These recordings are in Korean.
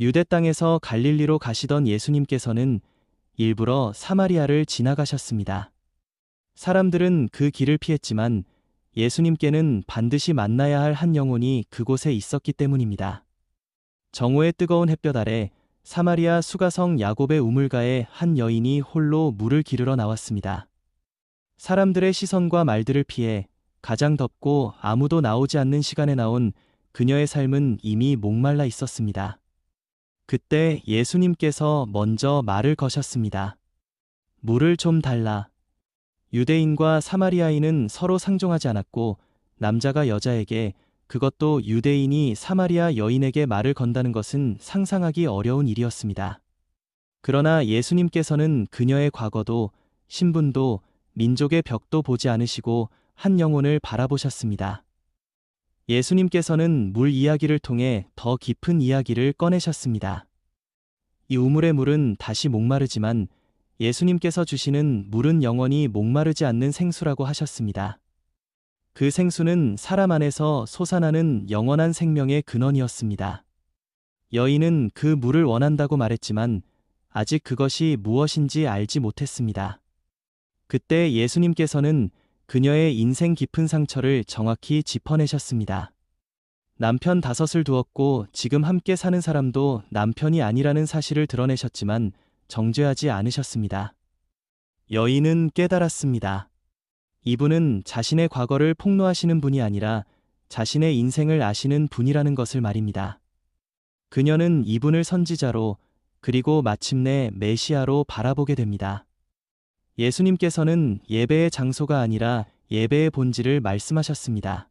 유대 땅에서 갈릴리로 가시던 예수님께서는 일부러 사마리아를 지나가셨습니다. 사람들은 그 길을 피했지만 예수님께는 반드시 만나야 할 한 영혼이 그곳에 있었기 때문입니다. 정오의 뜨거운 햇볕 아래 사마리아 수가성 야곱의 우물가에 한 여인이 홀로 물을 기르러 나왔습니다. 사람들의 시선과 말들을 피해 가장 덥고 아무도 나오지 않는 시간에 나온 그녀의 삶은 이미 목말라 있었습니다. 그때 예수님께서 먼저 말을 거셨습니다. 물을 좀 달라. 유대인과 사마리아인은 서로 상종하지 않았고 남자가 여자에게 그것도 유대인이 사마리아 여인에게 말을 건다는 것은 상상하기 어려운 일이었습니다. 그러나 예수님께서는 그녀의 과거도 신분도 민족의 벽도 보지 않으시고 한 영혼을 바라보셨습니다. 예수님께서는 물 이야기를 통해 더 깊은 이야기를 꺼내셨습니다. 이 우물의 물은 다시 목마르지만 예수님께서 주시는 물은 영원히 목마르지 않는 생수라고 하셨습니다. 그 생수는 사람 안에서 솟아나는 영원한 생명의 근원이었습니다. 여인은 그 물을 원한다고 말했지만 아직 그것이 무엇인지 알지 못했습니다. 그때 예수님께서는 그녀의 인생 깊은 상처를 정확히 짚어내셨습니다. 남편 다섯을 두었고 지금 함께 사는 사람도 남편이 아니라는 사실을 드러내셨지만 정죄하지 않으셨습니다. 여인은 깨달았습니다. 이분은 자신의 과거를 폭로하시는 분이 아니라 자신의 인생을 아시는 분이라는 것을 말입니다. 그녀는 이분을 선지자로 그리고 마침내 메시아로 바라보게 됩니다. 예수님께서는 예배의 장소가 아니라 예배의 본질을 말씀하셨습니다.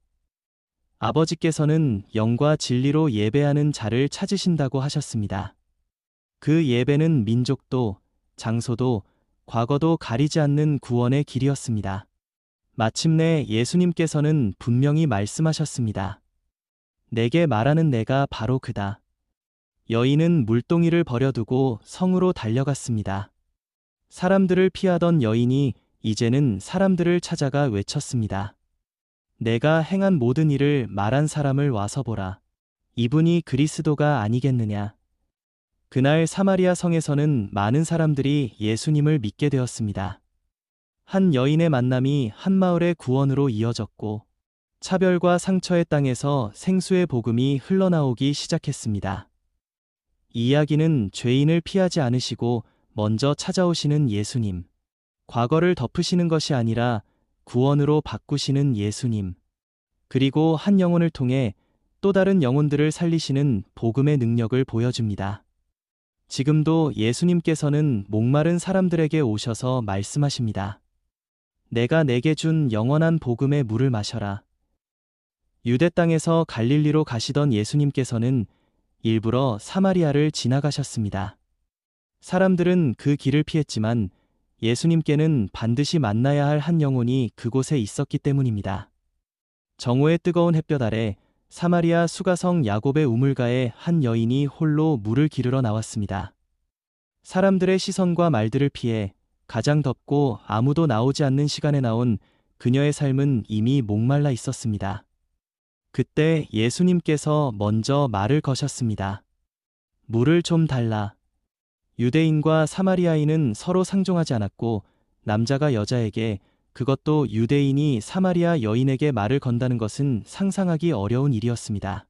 아버지께서는 영과 진리로 예배하는 자를 찾으신다고 하셨습니다. 그 예배는 민족도, 장소도, 과거도 가리지 않는 구원의 길이었습니다. 마침내 예수님께서는 분명히 말씀하셨습니다. 내게 말하는 내가 바로 그다. 여인은 물동이를 버려두고 성으로 달려갔습니다. 사람들을 피하던 여인이 이제는 사람들을 찾아가 외쳤습니다. 내가 행한 모든 일을 말한 사람을 와서 보라. 이분이 그리스도가 아니겠느냐. 그날 사마리아 성에서는 많은 사람들이 예수님을 믿게 되었습니다. 한 여인의 만남이 한 마을의 구원으로 이어졌고 차별과 상처의 땅에서 생수의 복음이 흘러나오기 시작했습니다. 이 이야기는 죄인을 피하지 않으시고 먼저 찾아오시는 예수님, 과거를 덮으시는 것이 아니라 구원으로 바꾸시는 예수님, 그리고 한 영혼을 통해 또 다른 영혼들을 살리시는 복음의 능력을 보여줍니다. 지금도 예수님께서는 목마른 사람들에게 오셔서 말씀하십니다. 내가 내게 준 영원한 복음의 물을 마셔라. 유대 땅에서 갈릴리로 가시던 예수님께서는 일부러 사마리아를 지나가셨습니다. 사람들은 그 길을 피했지만 예수님께는 반드시 만나야 할 한 영혼이 그곳에 있었기 때문입니다. 정오의 뜨거운 햇볕 아래 사마리아 수가성 야곱의 우물가에 한 여인이 홀로 물을 기르러 나왔습니다. 사람들의 시선과 말들을 피해 가장 덥고 아무도 나오지 않는 시간에 나온 그녀의 삶은 이미 목말라 있었습니다. 그때 예수님께서 먼저 말을 거셨습니다. 물을 좀 달라. 유대인과 사마리아인은 서로 상종하지 않았고 남자가 여자에게 그것도 유대인이 사마리아 여인에게 말을 건다는 것은 상상하기 어려운 일이었습니다.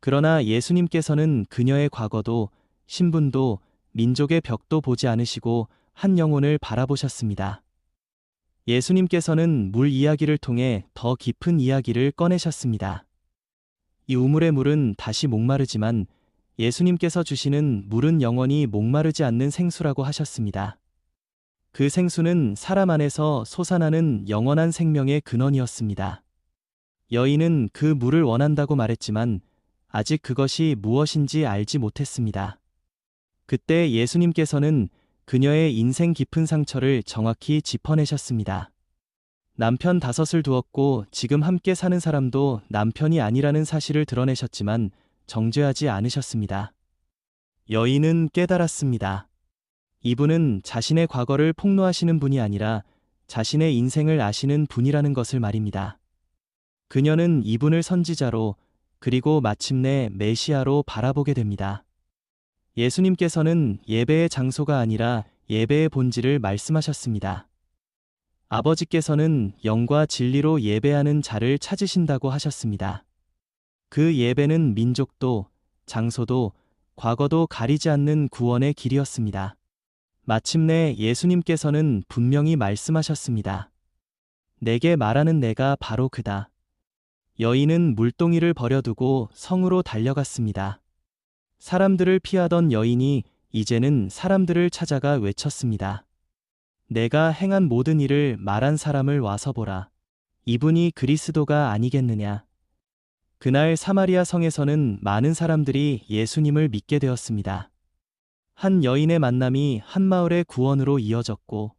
그러나 예수님께서는 그녀의 과거도 신분도 민족의 벽도 보지 않으시고 한 영혼을 바라보셨습니다. 예수님께서는 물 이야기를 통해 더 깊은 이야기를 꺼내셨습니다. 이 우물의 물은 다시 목마르지만 예수님께서 주시는 물은 영원히 목마르지 않는 생수라고 하셨습니다. 그 생수는 사람 안에서 솟아나는 영원한 생명의 근원이었습니다. 여인은 그 물을 원한다고 말했지만 아직 그것이 무엇인지 알지 못했습니다. 그때 예수님께서는 그녀의 인생 깊은 상처를 정확히 짚어내셨습니다. 남편 다섯을 두었고 지금 함께 사는 사람도 남편이 아니라는 사실을 드러내셨지만 정죄하지 않으셨습니다. 여인은 깨달았습니다. 이분은 자신의 과거를 폭로하시는 분이 아니라 자신의 인생을 아시는 분이라는 것을 말입니다. 그녀는 이분을 선지자로 그리고 마침내 메시아로 바라보게 됩니다. 예수님께서는 예배의 장소가 아니라 예배의 본질을 말씀하셨습니다. 아버지께서는 영과 진리로 예배하는 자를 찾으신다고 하셨습니다. 그 예배는 민족도, 장소도, 과거도 가리지 않는 구원의 길이었습니다. 마침내 예수님께서는 분명히 말씀하셨습니다. 내게 말하는 내가 바로 그다. 여인은 물동이를 버려두고 성으로 달려갔습니다. 사람들을 피하던 여인이 이제는 사람들을 찾아가 외쳤습니다. 내가 행한 모든 일을 말한 사람을 와서 보라. 이분이 그리스도가 아니겠느냐. 그날 사마리아 성에서는 많은 사람들이 예수님을 믿게 되었습니다. 한 여인의 만남이 한 마을의 구원으로 이어졌고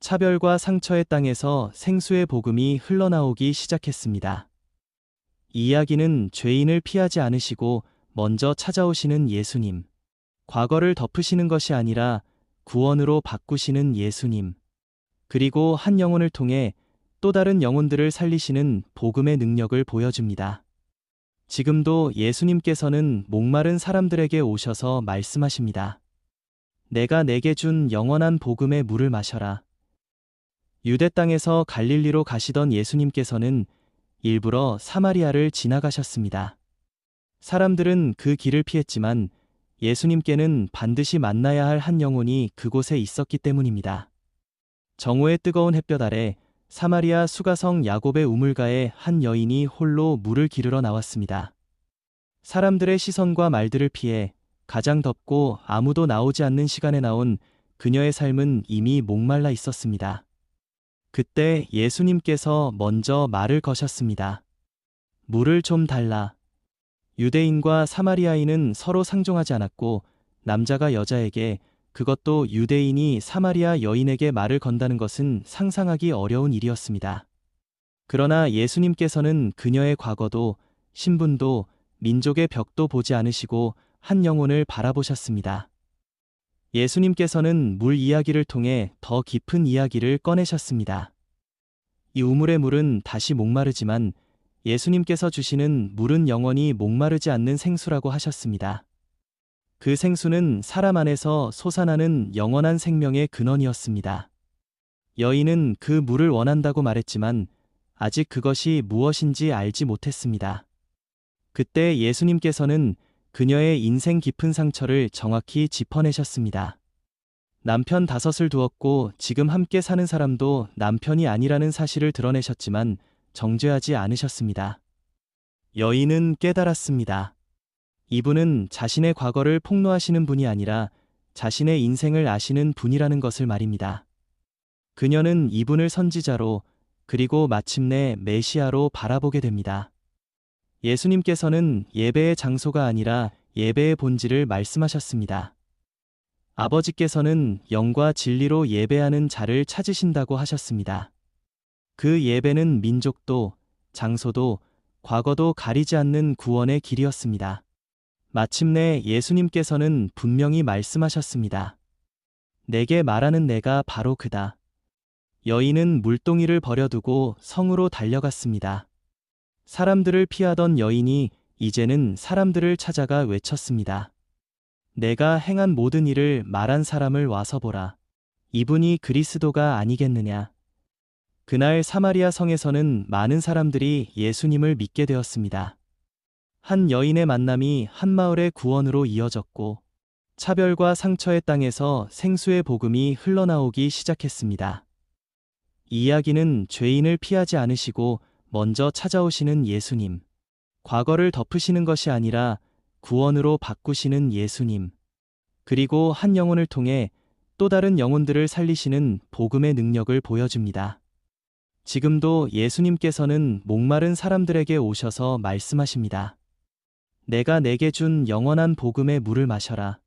차별과 상처의 땅에서 생수의 복음이 흘러나오기 시작했습니다. 이 이야기는 죄인을 피하지 않으시고 먼저 찾아오시는 예수님, 과거를 덮으시는 것이 아니라 구원으로 바꾸시는 예수님, 그리고 한 영혼을 통해 또 다른 영혼들을 살리시는 복음의 능력을 보여줍니다. 지금도 예수님께서는 목마른 사람들에게 오셔서 말씀하십니다. 내가 내게 준 영원한 복음의 물을 마셔라. 유대 땅에서 갈릴리로 가시던 예수님께서는 일부러 사마리아를 지나가셨습니다. 사람들은 그 길을 피했지만 예수님께는 반드시 만나야 할 한 영혼이 그곳에 있었기 때문입니다. 정오의 뜨거운 햇볕 아래 사마리아 수가성 야곱의 우물가에 한 여인이 홀로 물을 기르러 나왔습니다. 사람들의 시선과 말들을 피해 가장 덥고 아무도 나오지 않는 시간에 나온 그녀의 삶은 이미 목말라 있었습니다. 그때 예수님께서 먼저 말을 거셨습니다. 물을 좀 달라. 유대인과 사마리아인은 서로 상종하지 않았고 남자가 여자에게 그것도 유대인이 사마리아 여인에게 말을 건다는 것은 상상하기 어려운 일이었습니다. 그러나 예수님께서는 그녀의 과거도 신분도 민족의 벽도 보지 않으시고 한 영혼을 바라보셨습니다. 예수님께서는 물 이야기를 통해 더 깊은 이야기를 꺼내셨습니다. 이 우물의 물은 다시 목마르지만 예수님께서 주시는 물은 영원히 목마르지 않는 생수라고 하셨습니다. 그 생수는 사람 안에서 솟아나는 영원한 생명의 근원이었습니다. 여인은 그 물을 원한다고 말했지만 아직 그것이 무엇인지 알지 못했습니다. 그때 예수님께서는 그녀의 인생 깊은 상처를 정확히 짚어내셨습니다. 남편 다섯을 두었고 지금 함께 사는 사람도 남편이 아니라는 사실을 드러내셨지만 정죄하지 않으셨습니다. 여인은 깨달았습니다. 이분은 자신의 과거를 폭로하시는 분이 아니라 자신의 인생을 아시는 분이라는 것을 말입니다. 그녀는 이분을 선지자로 그리고 마침내 메시아로 바라보게 됩니다. 예수님께서는 예배의 장소가 아니라 예배의 본질을 말씀하셨습니다. 아버지께서는 영과 진리로 예배하는 자를 찾으신다고 하셨습니다. 그 예배는 민족도, 장소도, 과거도 가리지 않는 구원의 길이었습니다. 마침내 예수님께서는 분명히 말씀하셨습니다. 내게 말하는 내가 바로 그다. 여인은 물동이를 버려두고 성으로 달려갔습니다. 사람들을 피하던 여인이 이제는 사람들을 찾아가 외쳤습니다. 내가 행한 모든 일을 말한 사람을 와서 보라. 이분이 그리스도가 아니겠느냐. 그날 사마리아 성에서는 많은 사람들이 예수님을 믿게 되었습니다. 한 여인의 만남이 한 마을의 구원으로 이어졌고 차별과 상처의 땅에서 생수의 복음이 흘러나오기 시작했습니다. 이 이야기는 죄인을 피하지 않으시고 먼저 찾아오시는 예수님, 과거를 덮으시는 것이 아니라 구원으로 바꾸시는 예수님, 그리고 한 영혼을 통해 또 다른 영혼들을 살리시는 복음의 능력을 보여줍니다. 지금도 예수님께서는 목마른 사람들에게 오셔서 말씀하십니다. 내가 내게 준 영원한 복음의 물을 마셔라.